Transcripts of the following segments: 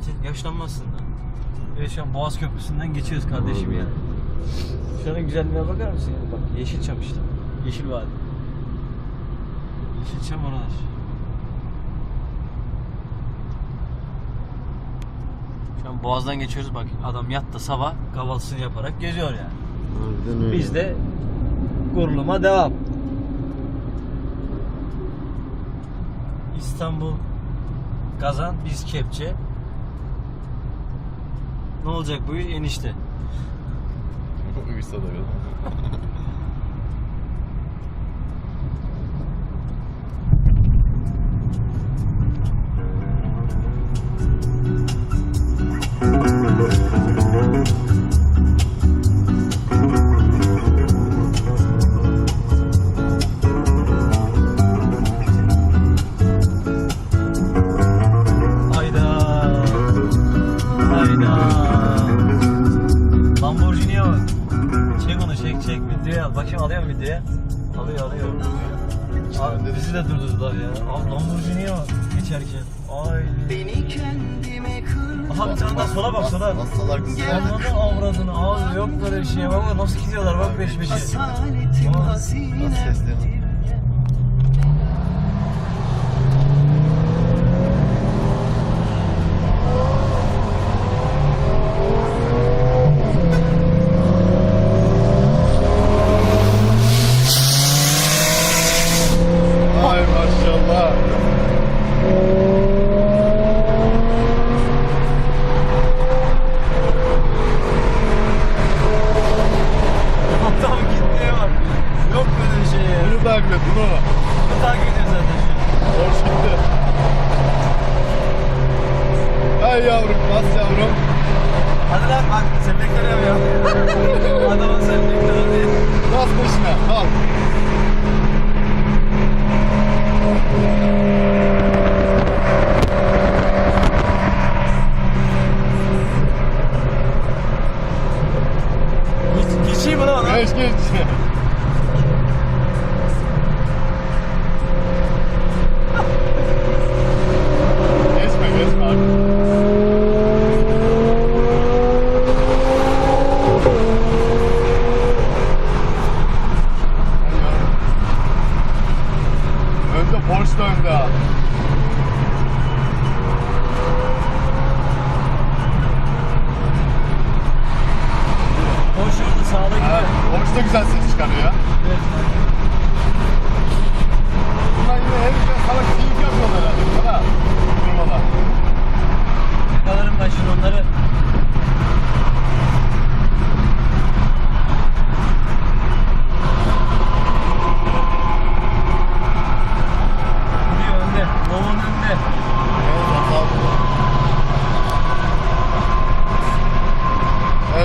Metin yaşlanmazsın da. Evet şu an Boğaz Köprüsü'nden geçiyoruz kardeşim ya. Şuranın güzelliğine bakar mısın ya? Bak Yeşilçam işte. Yeşil Vadi. Yeşilçam oralar. Şu an Boğaz'dan geçiyoruz bak adam yatta sabah kahvaltısını yaparak geziyor yani. Harbiden öyle. Biz de kuruluma devam. İstanbul Kazan biz kepçe. Ne olacak bu iş? Enişte. Uyusa da yok. Hayda. Bakayım alıyor? Alıyor. Abi bizi de durdurdular ya. Abi Lamborghini'ye bak geçerken. Ay. Beni kendime kır Aha bir tane daha sola bak sola. Hastalar kızı Ananı avradını abi yok böyle bir şey bak nasıl gidiyorlar bak peş peşe. Asaletim Nasıl sesleniyor? Ay maşallah. Adam gitmeye bak. Yok böyle bir şey ya. Bunu takip et bunu. Bu takip ediyor zaten şu an. Hoş gitti. Ay yavrum, bas yavrum. Hadi lan bak selektör yapıyor. Adamın selektörü değil. Bas başına, al. Geç, geçeyim mi lan? Geç geç. Çıkarıyor. Evet. Bunlar yine her gün sana keyif yapıyorlar herhalde. Bana. Durmada. Yakalarım ben şimdi onları. Gidiyor önde. Nova'nın önde. Evet.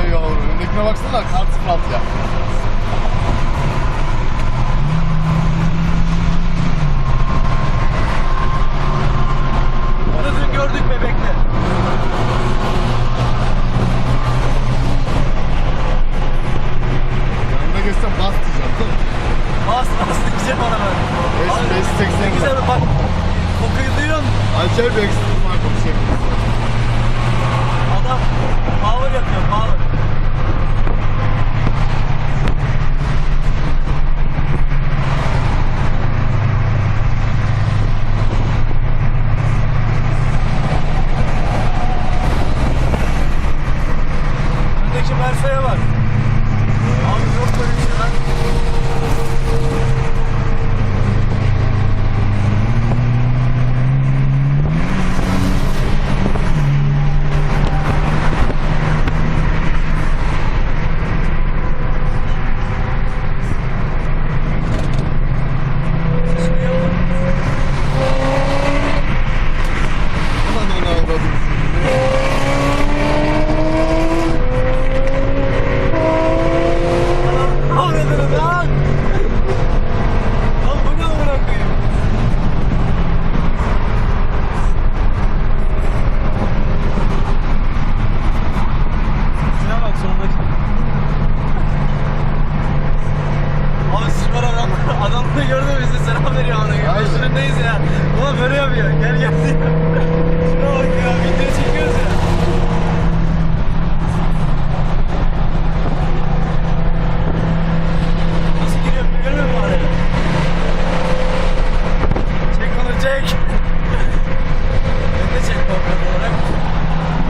Ey yavrum, öndekine baksana kart 06 ya. Onu dün gördük bebekte. Yanına geçsem bas diyeceğim. Bas bas diyeceğim ona ben. Beş- Abi, beş seksen Ne güzel bak. Kokuyu duyuyor musun? Alçer bir eksik var konuşayım. Adam power yapıyor power. bize selam veriyor ona göre. Biz önündeyiz ya. Ulan böyle yapıyor. Gel gel diyor. Şuna bak ya. Video çekiyoruz ya. Nasıl giriyor? Görmüyor musun araya? Çek onu çek. ben de çek bakalım olarak.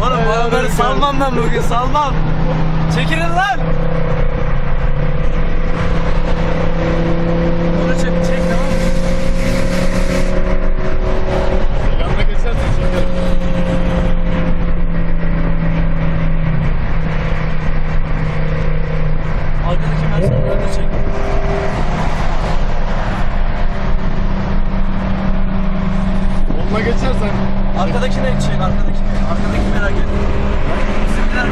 Oğlum bana böyle salmam ben bugün salmam. Çekilin lan. Onu çek. Onunla geçersen. Arkadakine çek arkadakine. Arkadaki merak etme. Bizimkiler.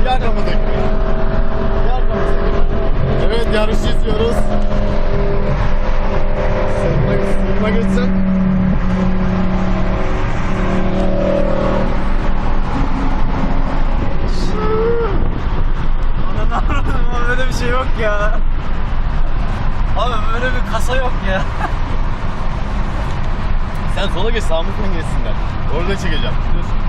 Bir arkamadaki. Evet yarışı izliyoruz. Sonuna, sonuna geçsen. Ananı avradım böyle bir şey yok ya. Abi böyle bir kasa yok ya. Sen sola geç sağımızdan geçsinler. Orada çekeceğim. Dur.